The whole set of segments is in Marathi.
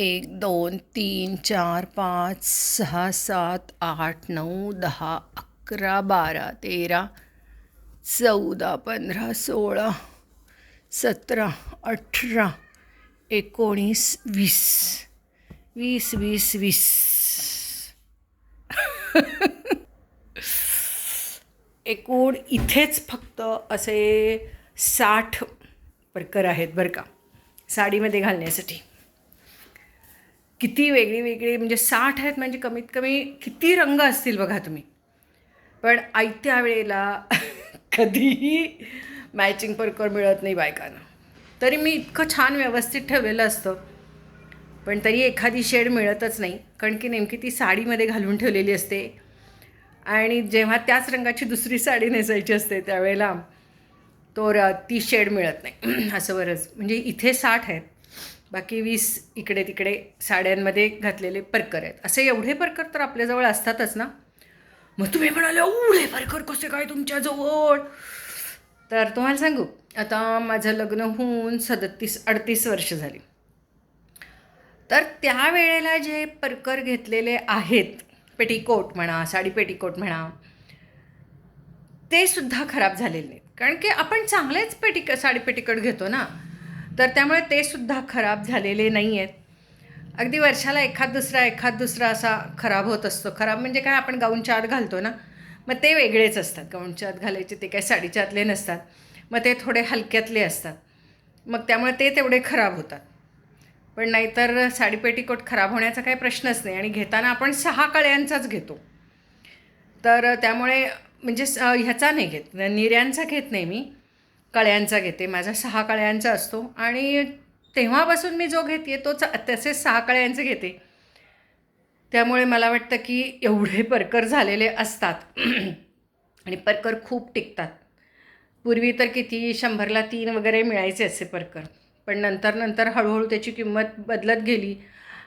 एक दोन तीन चार पाच सहा सात आठ नऊ दहा अकरा बारा तेरा चौदा पंधरा सोळा सतरा अठरा एकोणीस वीस. वीस वीस वीस. एकूण इथेच फक्त असे साठ प्रकार आहेत बरं का. साडीमध्ये घालण्यासाठी. किती वेगळी वेगळी म्हणजे साठ आहेत म्हणजे कमीत कमी किती रंग असतील बघा तुम्ही. पण आयत्या वेळेला कधीही मॅचिंग परकर मिळत नाही बायकांना. तरी मी इतकं छान व्यवस्थित ठेवलेलं असतं. पण तरी एखादी शेड मिळतच नाही. कारण की नेमकी ती साडीमध्ये घालून ठेवलेली असते. आणि जेव्हा त्याच रंगाची दुसरी साडी नेसायची असते त्यावेळेला तो र ती शेड मिळत नाही. असं बरंच. म्हणजे इथे साठ आहेत. बाकी वीस इकडे तिकडे साड्यांमध्ये घातलेले परकर आहेत. असे एवढे परकर तर आपल्याजवळ असतातच ना? मग तुम्ही म्हणाले एवढे परकर कसे काय तुमच्याजवळ? तर तुम्हाला सांगू आता माझं लग्न होऊन सदतीस अडतीस वर्ष झाली. तर त्यावेळेला जे परकर घेतलेले आहेत पेटीकोट म्हणा साडी पेटीकोट म्हणा ते सुद्धा खराब झालेले नाहीत. कारण की आपण चांगलेच पेटी साडी पेटीकोट घेतो ना? तर त्यामुळे ते सुद्धा खराब झालेले नाही आहेत अगदी वर्षाला एखाद दुसरा एखाद दुसरा असा खराब होत असतो. खराब म्हणजे काय? आपण गाऊनच्या आत घालतो ना? मग ते वेगळेच असतात. गाऊनच्या आत घालायचे ते काय साडीच्या आतले नसतात. मग ते थोडे हलक्यातले असतात. मग त्यामुळे ते तेवढे खराब होतात. पण नाहीतर साडी पेटीकोट खराब होण्याचा काही प्रश्नच नाही. आणि घेताना आपण सहा कळ्यांचाच घेतो. तर त्यामुळे म्हणजे ह्याचा नाही घेत. निर्यांचा घेत नाही मी. कळ्यांचा घेते माझा सहा कळ्यांचा असतो आणि तेव्हापासून मी जो घेते तोच तसेच सहा कळ्यांचे घेते. त्यामुळे मला वाटतं की एवढे परकर झालेले असतात आणि परकर खूप टिकतात. पूर्वी तर किती शंभरला तीन वगैरे मिळायचे असे परकर पण नंतर नंतर हळूहळू त्याची किंमत बदलत गेली.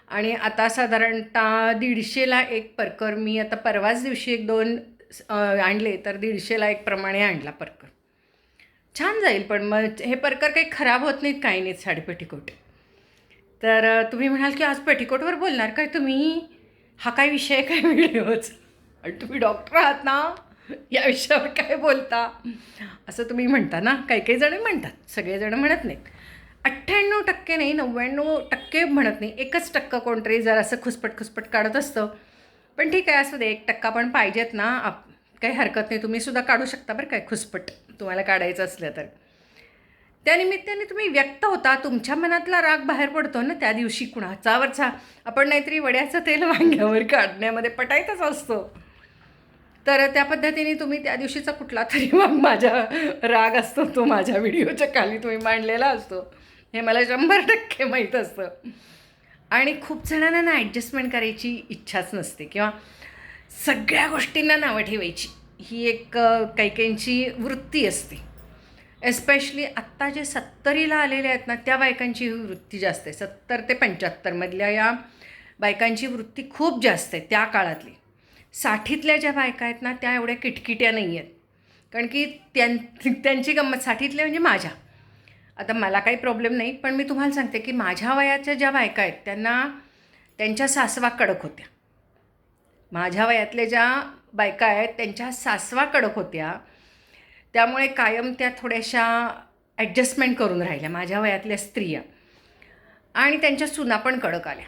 आणि आता साधारणतः दीडशेला एक परकर मी आता परवाच दिवशी एक दोन आणले तर दीडशेला एक प्रमाणे आणला परकर. छान जाईल पण मग हे परकर काही खराब होत नाहीत काही नाहीत साडी पेटीकोट. तर तुम्ही म्हणाल की आज पेटीकोटवर बोलणार काय तुम्ही? हा काय विषय काय व्हिडिओच? आणि तुम्ही डॉक्टर आहात ना या विषयावर काय बोलता? असं तुम्ही म्हणता ना काही काही जण म्हणतात सगळेजण म्हणत नाहीत. अठ्ठ्याण्णव टक्के नाही नव्याण्णव टक्के म्हणत नाही एकच टक्का कोणतरी जर असं खुसपट खुसपट काढत असतं. पण ठीक आहे असू दे एक टक्का पण पाहिजेत ना आप काही हरकत नाही तुम्ही सुद्धा काढू शकता बरं काय खुसपट तुम्हाला काढायचं असलं तर. त्यानिमित्ताने तुम्ही व्यक्त होता तुमच्या मनातला राग बाहेर पडतो ना त्या दिवशी कुणाचावरचा आपण नाहीतरी वड्याचं तेल वांग्यावर काढण्यामध्ये पटायतच असतो. तर त्या पद्धतीने तुम्ही त्या दिवशीचा कुठला तरी मग माझा राग असतो तो माझ्या व्हिडिओच्या खाली तुम्ही मांडलेला असतो. हे मला शंभर टक्के माहीत असतं. आणि खूप जणांना ना ॲडजस्टमेंट करायची इच्छाच नसते किंवा सगळ्या गोष्टींना नावं ठेवायची. ही एक काही काहींची वृत्ती असते. एस्पेशली आत्ता जे सत्तरीला आलेले आहेत ना त्या बायकांची ही वृत्ती जास्त आहे. सत्तर ते पंच्याहत्तरमधल्या या बायकांची वृत्ती खूप जास्त आहे त्या काळातली. साठीतल्या ज्या बायका आहेत ना त्या एवढ्या किटकिट्या नाही आहेत. कारण की त्यां त्यांची गंमत साठीतल्या म्हणजे माझ्या. आता मला काही प्रॉब्लेम नाही पण मी तुम्हाला सांगते की माझ्या वयाच्या ज्या बायका आहेत त्यांना त्यांच्या सासवा कडक होत्या. माझ्या वयातल्या ज्या बायका आहेत त्यांच्या सासवा कडक होत्या. त्यामुळे कायम त्या थोड्याशा ॲडजस्टमेंट करून राहिल्या माझ्या वयातल्या स्त्रिया. आणि त्यांच्या सुना पण कडक आल्या.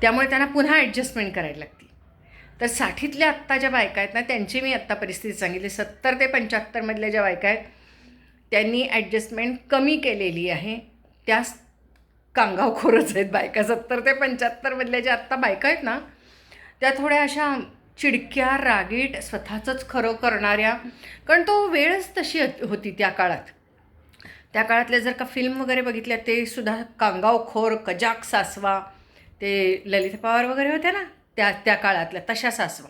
त्यामुळे त्यांना पुन्हा ॲडजस्टमेंट करायला लागते तर साठीतल्या आत्ता ज्या बायका आहेत ना त्यांची मी आत्ता परिस्थिती सांगितली. सत्तर ते पंच्याहत्तरमधल्या ज्या बायका आहेत त्यांनी ॲडजस्टमेंट कमी केलेली आहे. त्या कांगावखोरच आहेत बायका. सत्तर ते पंच्याहत्तरमधल्या ज्या आत्ता बायका आहेत ना त्या थोड्या अशा चिडक्या रागीट स्वतःचंच खरं करणाऱ्या कारण तो वेळच तशी होती त्या काळात. त्या काळातल्या जर का फिल्म वगैरे बघितल्या ते सुद्धा कांगावखोर कजाक सासवा ते ललित पवार वगैरे होत्या ना त्या त्या काळातल्या तशा सासवा.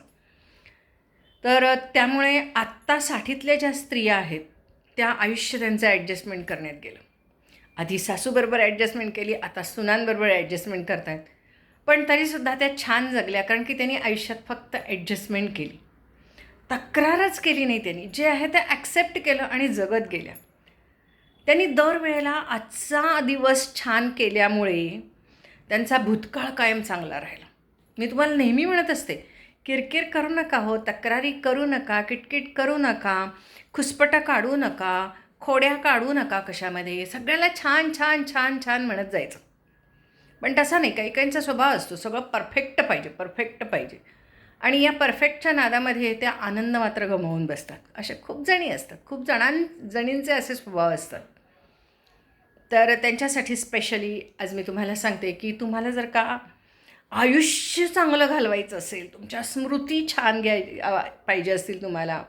तर त्यामुळे आत्ता साठीतल्या ज्या स्त्रिया आहेत त्या आयुष्य त्यांचं ॲडजस्टमेंट करण्यात गेलं. आधी सासूबरोबर ॲडजस्टमेंट केली आता सुनांबरोबर ॲडजस्टमेंट करतायत. आहेत पण तरीसुद्धा त्या छान जगल्या कारण की त्यांनी आयुष्यात फक्त ॲडजस्टमेंट केली. तक्रारच केली नाही त्यांनी. जे आहे ते ॲक्सेप्ट केलं आणि जगत गेल्या. त्यांनी दरवेळेला आजचा दिवस छान केल्यामुळे त्यांचा भूतकाळ कायम चांगला राहिला. मी तुम्हाला नेहमी म्हणत असते किरकिर करू नका हो तक्रारी करू नका किटकिट करू नका खुसपटा काढू नका खोड्या काढू नका कशामध्ये सगळ्याला छान छान छान छान म्हणत जायचं. पण तसा नाही काही काहींचा स्वभाव असतो. सगळं परफेक्ट पाहिजे परफेक्ट पाहिजे. आणि या परफेक्टच्या नादामध्ये त्या आनंद मात्र गमावून बसतात. अशा खूप जणी असतात. खूप जणां जणींचे असे स्वभाव असतात. तर त्यांच्यासाठी स्पेशली आज मी तुम्हाला सांगते की तुम्हाला जर का आयुष्य चांगलं घालवायचं असेल तुमच्या स्मृती छान घ्याय पाहिजे असतील तुम्हाला.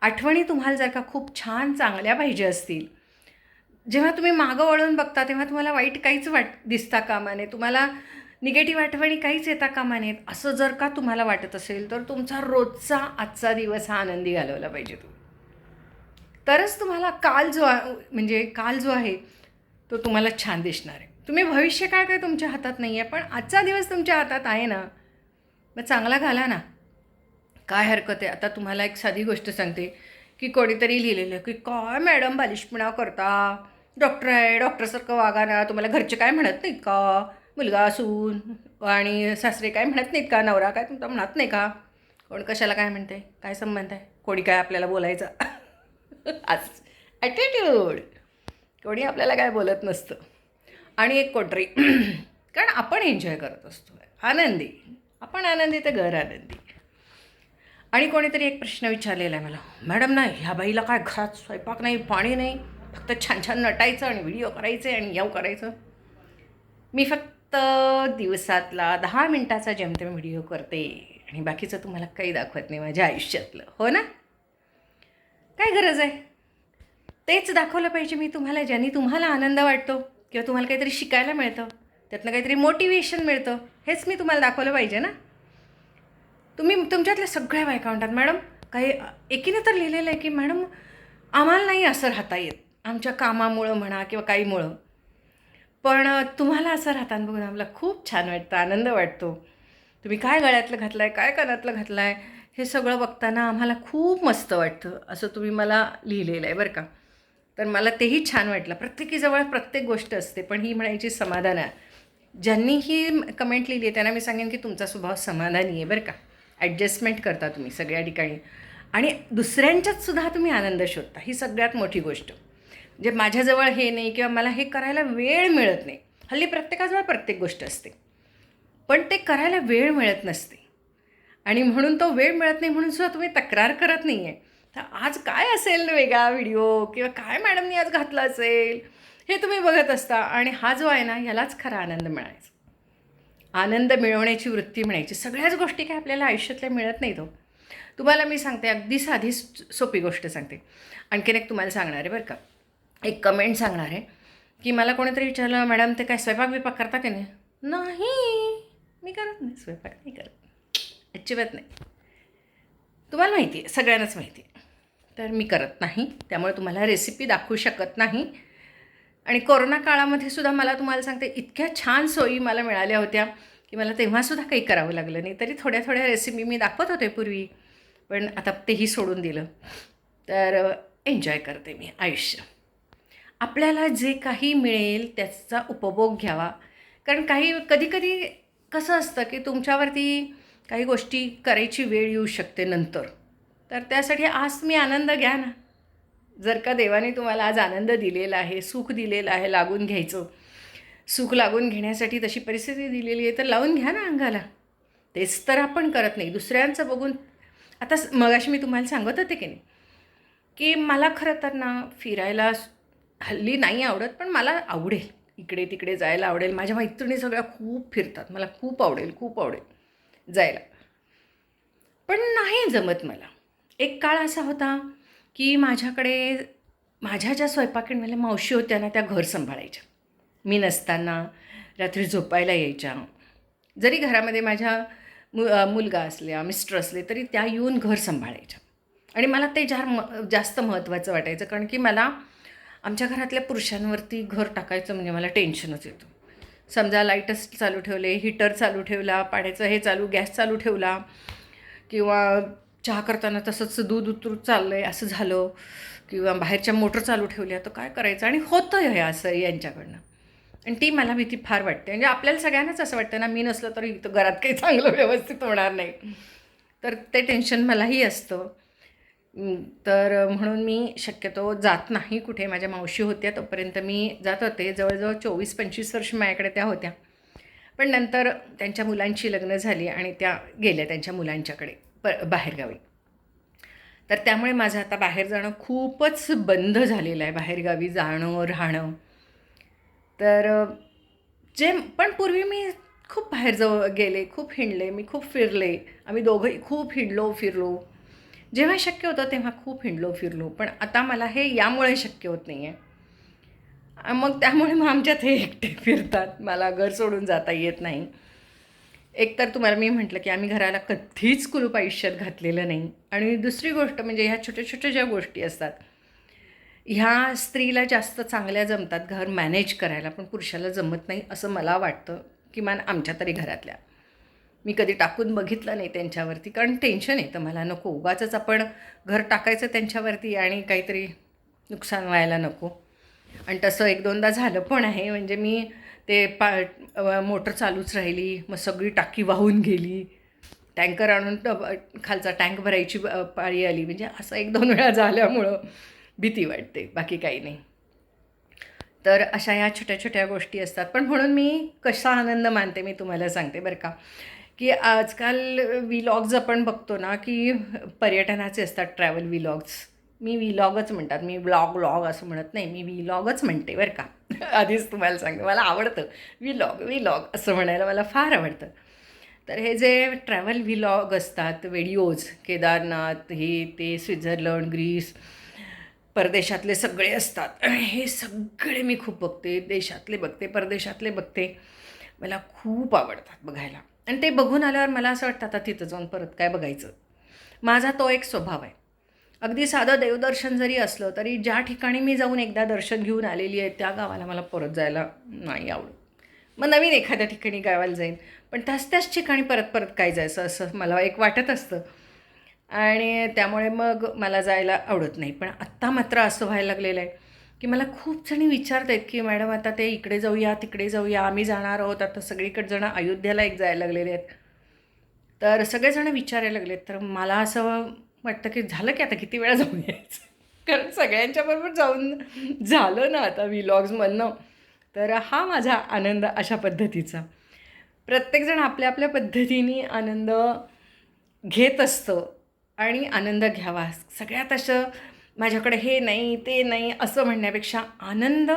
आठवणी तुम्हाला जर का खूप छान चांगल्या पाहिजे असतील जेव्हा तुम्ही मागं वळून बघता तेव्हा तुम्हाला वाईट काहीच वाट दिसता कामा नये. तुम्हाला निगेटिव्ह आठवणी काहीच येता कामा नयेत. असं जर का तुम्हाला वाटत असेल तर तुमचा रोजचा आजचा दिवस हा आनंदी घालवला पाहिजे तुम्ही तरच तुम्हाला काल जो आ- म्हणजे काल जो आहे तो तुम्हाला छान दिसणार आहे. तुम्ही भविष्य काय काय तुमच्या हातात नाही आहे पण आजचा दिवस तुमच्या हातात आहे ना. मग चांगला घाला ना. काय हरकत आहे? आता तुम्हाला एक साधी गोष्ट सांगते की कोणीतरी लिहिलेलं की काय मॅडम बालिशपणा करता? डॉक्टर आहे डॉक्टरसारखं वागा ना तुम्हाला घरचे काय म्हणत नाहीत का? मुलगा असून आणि सासरे काय म्हणत नाहीत का? नवरा काय तुमचा म्हणत नाही का? कोण कशाला काय म्हणते? काय संबंध आहे? कोणी काय आपल्याला बोलायचं? आज ॲटिट्यूड कोणी आपल्याला काय बोलत नसतं. आणि एक कोटरी कारण आपण एन्जॉय करत असतो आनंदी. आपण आनंदी तर घर आनंदी. आणि कोणीतरी एक प्रश्न विचारलेला आहे मला. मॅडम ना ह्या बाईला काय घरात स्वयंपाक नाही पाणी नाही? फक्त छान छान नटायचं आणि व्हिडिओ करायचे आणि याव करायचं. मी फक्त दिवसातला दहा मिनटाचा जेमतेम व्हिडिओ करते आणि बाकीचं तुम्हाला काही दाखवत नाही माझ्या आयुष्यातलं. हो ना? काय गरज आहे? तेच दाखवलं पाहिजे मी तुम्हाला ज्यांनी तुम्हाला आनंद वाटतो किंवा तुम्हाला काहीतरी शिकायला मिळतं त्यातनं काहीतरी मोटिवेशन मिळतं हेच मी तुम्हाला दाखवलं पाहिजे ना? तुम्ही तुमच्यातल्या सगळ्या बायका म्हणतात मॅडम काही एकीने तर लिहिलेलं आहे की मॅडम आम्हाला नाही असं राहता येत. आमच्या कामामुळं म्हणा किंवा काहीमुळं. पण तुम्हाला असं राहताना बघून आम्हाला खूप छान वाटतं आनंद वाटतो. तुम्ही काय गळ्यातलं घातलं आहे काय कानातलं घातलं आहे हे सगळं बघताना आम्हाला खूप मस्त वाटतं असं तुम्ही मला लिहिलेलं आहे बरं का. तर मला तेही छान वाटलं. प्रत्येकीजवळ प्रत्येक गोष्ट असते पण ही म्हणायची समाधान आहे. ज्यांनी ही कमेंट लिहिली आहे त्यांना मी सांगेन की तुमचा स्वभाव समाधानी आहे बरं का. ॲडजस्टमेंट करता तुम्ही सगळ्या ठिकाणी. आणि दुसऱ्यांच्यात सुद्धा तुम्ही आनंद शोधता ही सगळ्यात मोठी गोष्ट. जे माझ्याजवळ हे नाही किंवा मला हे करायला वेळ मिळत नाही. हल्ली प्रत्येकाजवळ प्रत्येक गोष्ट असते. पण ते करायला वेळ मिळत नसते. आणि म्हणून तो वेळ मिळत नाही म्हणून सुद्धा तुम्ही तक्रार करत नाही आहे तर आज काय असेल वेगळा व्हिडिओ किंवा काय मॅडमनी आज घातला असेल हे तुम्ही बघत असता आणि हा जो आहे ना ह्यालाच खरा आनंद मिळायचा. आनंद मिळवण्याची वृत्ती म्हणायची सगळ्याच गोष्टी काय आपल्याला आयुष्यातल्या मिळत नाही तो हो. तुम्हाला मी सांगते अगदी साधी सोपी गोष्ट सांगते. आणखीन एक तुम्हाला सांगणार आहे बरं का. एक कमेंट सांगणार आहे. की मला कोणीतरी विचारलं मॅडम ते काय स्वयंपाक बिपाक करता की नाही? नाही मी करत नाही स्वयंपाक नाही करत अजिबात नाही. तुम्हाला माहिती आहे सगळ्यांनाच माहिती आहे. तर मी करत नाही त्यामुळे तुम्हाला रेसिपी दाखवू शकत नाही. आणि कोरोना काळामध्ये सुद्धा मला तुम्हाला सांगते इतक्या छान सोयी मला मिळाल्या होत्या की मला तेव्हासुद्धा काही करावं लागलं नाही. तरी थोड्या थोड्या रेसिपी मी दाखवत होते पूर्वी पण आता तेही सोडून दिलं. तर एन्जॉय करते मी आयुष्य. आपल्याला जे काही मिळेल त्याचा उपभोग घ्यावा. कारण काही कधीकधी कसं असतं की तुमच्यावरती काही गोष्टी करायची वेळ येऊ शकते नंतर. तर त्यासाठी आज तुम्ही आनंद घ्या ना. जर का देवाने तुम्हाला आज आनंद दिलेला आहे सुख दिलेलं आहे लागून घ्यायचं. सुख लागून घेण्यासाठी तशी परिस्थिती दिलेली आहे तर लावून घ्या ना अंगाला. तेच तर आपण करत नाही. दुसऱ्यांचं बघून आता स- मगाशी मी तुम्हाला सांगत होते की नाही की मला खरं तर ना फिरायला हल्ली नाही आवडत पण मला आवडेल. इकडे तिकडे जायला आवडेल. माझ्या मैत्रिणी सगळ्या खूप फिरतात. मला खूप आवडेल खूप आवडेल जायला. पण नाही जमत मला. एक काळ असा होता की माझ्याकडे माझ्या ज्या स्वयंपाकिणीला म्हणजे मावशी होत्या ना त्या घर सांभाळायच्या. मी नसताना रात्री झोपायला यायच्या. जरी घरामध्ये माझ्या मु मुलगा असल्या मिस्टर असले तरी त्या येऊन घर सांभाळायच्या. आणि मला ते जार म जास्त महत्त्वाचं वाटायचं कारण की मला आमच्या घरातल्या पुरुषांवरती घर टाकायचं म्हणजे मला टेन्शनच येतं. समजा लाईटच चालू ठेवले हीटर चालू ठेवला पाण्याचं हे चालू गॅस चालू ठेवला किंवा चहा करताना तसंच दूध उतरू चाललं आहे असं झालं किंवा बाहेरच्या मोटर चालू ठेवल्या तर काय करायचं? आणि होतं हे असं यांच्याकडनं. आणि ती मला भीती फार वाटते. म्हणजे आपल्याला सगळ्यांनाच असं वाटतं ना मी नसलं तरी इथं घरात काही चांगलं व्यवस्थित होणार नाही. तर ते टेन्शन मलाही असतं. तर म्हणून मी शक्यतो जात नाही कुठे. माझ्या मावशी होत्या तोपर्यंत मी जात होते. जवळजवळ चोवीस पंचवीस वर्ष माझ्याकडे त्या होत्या. पण नंतर त्यांच्या मुलांची लग्न झाली आणि त्या गेल्या त्यांच्या मुलांच्याकडे प बाहेरगावी. तर त्यामुळे माझं आता बाहेर जाणं खूपच बंद झालेलं आहे. बाहेरगावी जाणं राहणं. तर जे पण पूर्वी मी खूप बाहेर जाऊ गेले खूप हिंडले मी खूप फिरले. आम्ही दोघंही खूप हिंडलो फिरलो. जेव्हा शक्य होतं तेव्हा खूप हिंडलो फिरलो. पण आता मला हे यामुळे शक्य होत नाही आहे मग त्यामुळे मग आमच्यात हे एकटे फिरतात. मला घर सोडून जाता येत नाही. एकतर तुम्हाला मी म्हटलं की आम्ही घराला कधीच कुलूप आयुष्यात घातलेलं नाही. आणि दुसरी गोष्ट म्हणजे ह्या छोट्या छोट्या ज्या गोष्टी असतात ह्या स्त्रीला जास्त चांगल्या जमतात घर मॅनेज करायला पण पुरुषाला जमत नाही असं मला वाटतं. किमान आमच्या तरी घरातल्या. मी कधी टाकून बघितलं नाही त्यांच्यावरती कारण टेन्शन येतं मला. नको उगाचंच आपण घर टाकायचं त्यांच्यावरती आणि काहीतरी नुकसान व्हायला नको. आणि तसं एक दोनदा झालं पण आहे म्हणजे मी ते पा मोटर चालूच राहिली मग सगळी टाकी वाहून गेली. टँकर आणून खालचा टँक भरायची पाळी आली. म्हणजे असं एक दोन वेळा झाल्यामुळं भीती वाटते बाकी काही नाही. तर अशा ह्या छोट्या छोट्या गोष्टी असतात. पण म्हणून मी कसा आनंद मानते मी तुम्हाला सांगते बरं का. की आजकाल विलॉग्स आपण बघतो ना की पर्यटनाचे असतात ट्रॅव्हल विलॉग्स मी विलॉगच म्हणतात मी ब्लॉग व्लॉग असं म्हणत नाही मी विलॉगच म्हणते बरं का. आधीच तुम्हाला सांगते मला आवडतं. विलॉग विलॉग असं म्हणायला मला फार आवडतं. तर हे जे ट्रॅव्हल व्हिलॉग असतात व्हिडिओज केदारनाथ हे ते स्वित्झर्लंड ग्रीस परदेशातले सगळे असतात. हे सगळे मी खूप बघते देशातले बघते परदेशातले बघते. मला खूप आवडतात बघायला. आणि ते बघून आल्यावर मला असं वाटतं आता तिथं जाऊन परत काय बघायचं? माझा तो एक स्वभाव आहे. अगदी साधं देवदर्शन जरी असलं तरी ज्या ठिकाणी मी जाऊन एकदा दर्शन घेऊन आलेली आहे त्या गावाला मला परत जायला नाही आवडत. मग नवीन एखाद्या ठिकाणी गावाला जाईन पण त्याच त्याच ठिकाणी परत परत काय जायचं असं मला एक वाटत असतं. आणि त्यामुळे मग मला जायला आवडत नाही. पण आत्ता मात्र असं व्हायला लागलेलं आहे. की मला खूप जणी विचारत आहेत की मॅडम आता ते इकडे जाऊया तिकडे जाऊया आम्ही जाणार आहोत आता सगळीकडे जण अयोध्याला एक जायला लागलेले आहेत. तर सगळेजण विचारायला लागलेत. तर मला असं वाटतं की झालं की आता किती वेळा जाऊन यायचं? कारण सगळ्यांच्याबरोबर जाऊन झालं ना आता व्हिलॉग्समधनं. तर हा माझा आनंद अशा पद्धतीचा. प्रत्येकजण आपल्या आपल्या पद्धतीने आनंद घेत असतं आणि आनंद घ्यावा. सगळ्यात असं माझ्याकडे हे नाही ते नाही असं म्हणण्यापेक्षा आनंद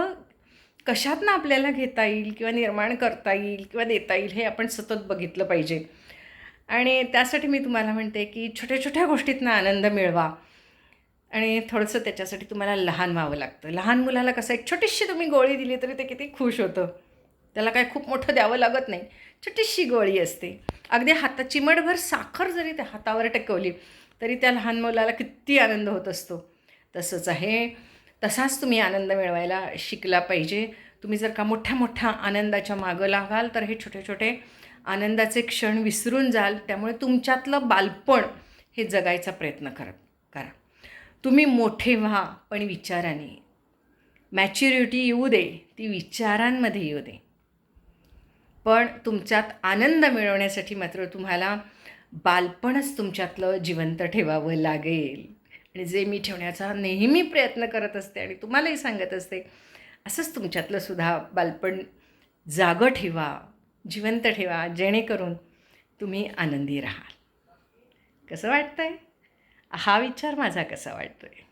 कशातनं आपल्याला घेता येईल किंवा निर्माण करता येईल किंवा देता येईल हे आपण सतत बघितलं पाहिजे. आणि त्यासाठी मी तुम्हाला म्हणते की छोट्या छोट्या गोष्टीतनं आनंद मिळवा. आणि थोडंसं त्याच्यासाठी तुम्हाला लहान व्हावं लागतं. लहान मुलाला कसं एक छोटीशी तुम्ही गोळी दिली तरी ते किती खुश होतं. त्याला काय खूप मोठं द्यावं लागत नाही. छोटीशी गोळी असते. अगदी हाता चिमटभर साखर जरी त्या हातावर टकवली तरी त्या लहान मुलाला किती आनंद होत असतो. तसंच आहे. तसाच तुम्ही आनंद मिळवायला शिकला पाहिजे. तुम्ही जर का मोठ्या मोठ्या आनंदाच्या मागं लागाल तर हे छोटे छोटे आनंदाचे क्षण विसरून जाल. त्यामुळे तुमच्यातलं बालपण हे जगायचा प्रयत्न कर करा. तुम्ही मोठे व्हा पण विचाराने. मॅच्युरिटी येऊ दे ती विचारांमध्ये येऊ दे. पण तुमच्यात आनंद मिळवण्यासाठी मात्र तुम्हाला बालपणच तुमच्यातलं जिवंत ठेवावं लागेल. आणि जे मी ठेवण्याचा नेहमी प्रयत्न करत असते आणि तुम्हालाही सांगत असते असंच तुमच्यातलं सुद्धा बालपण जागं ठेवा जिवंत ठेवा जेणेकरून तुम्ही आनंदी राहाल. कसं वाटतंय? हा विचार माझा कसा वाटतोय?